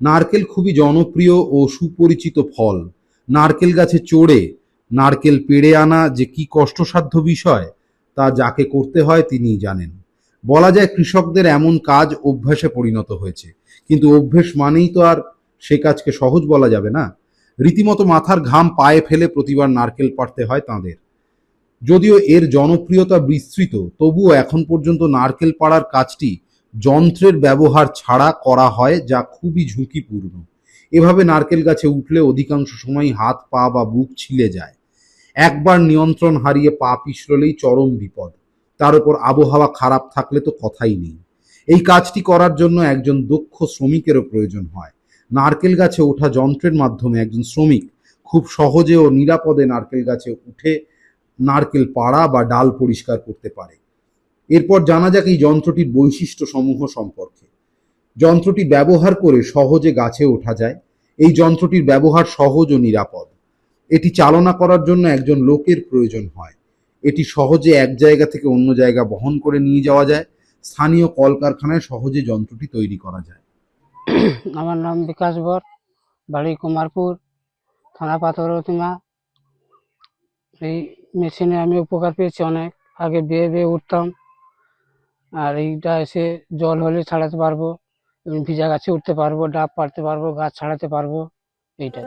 নারকেল খুবই জনপ্রিয় ও সুপরিচিত ফল। নারকেল গাছে চড়ে, নারকেল পেড়ে আনা যে কি কষ্টসাধ্য বিষয় তা যাকে করতে হয় তিনিই জানেন। বলা যায় কৃষকদের এমন কাজ অভ্যাসে পরিণত হয়েছে। কিন্তু অভ্যেস মানেই তো আর সে কাজকে সহজ বলা যাবে না। রীতিমতো মাথার ঘাম পায়ে ফেলে প্রতিবার নারকেল পাড়তে হয় তাঁদের। যদিও এর জনপ্রিয়তা বিস্তৃত, তবুও এখন পর্যন্ত নারকেল পাড়ার কাজটি যন্ত্রের ব্যবহার ছাড়া করা হয় যা খুবই ঝুঁকিপূর্ণ। এভাবে নারকেল গাছে উঠলে অধিকাংশ সময় হাত, পা বা বুক ছিলে যায়। একবার নিয়ন্ত্রণ হারিয়ে পা পিছলেই চরম বিপদ। তার উপর আবহাওয়া খারাপ থাকলে তো কথাই নেই। এই কাজটি করার জন্য একজন দক্ষ শ্রমিকেরও প্রয়োজন হয়। নারকেল গাছে ওঠা যন্ত্রের মাধ্যমে একজন শ্রমিক খুব সহজে ও নিরাপদে নারকেল গাছে উঠে নারকেল পাড়া বা ডাল পরিষ্কার করতে পারে। এরপর জানা যাক এই যন্ত্রটির বৈশিষ্ট্য সমূহ সম্পর্কে। যন্ত্রটি ব্যবহার করে সহজে গাছে ওঠা যায়। এই যন্ত্রটির ব্যবহার সহজ ও নিরাপদ। এটি চালনা করার জন্য একজন লোকের প্রয়োজন হয়। এটি সহজে এক জায়গা থেকে অন্য জায়গা বহন করে নিয়ে যাওয়া যায়। স্থানীয় কলকারখানায় সহজে যন্ত্রটি তৈরি করা যায়। আমার নাম বিকাশ বর, বাড়ি কুমারপুর, থানা পাথরতিমা এই মেশিনে আমি উপকার পেয়েছি অনেক। আগে বেয়ে বেয়ে উঠতাম, আর এইটা এসে জল হলে ছাড়াতে পারব ভিজা গাছে উঠতে পারব, ডাব পাড়তে পারব, গাছ ছাড়াতে পারব এইটা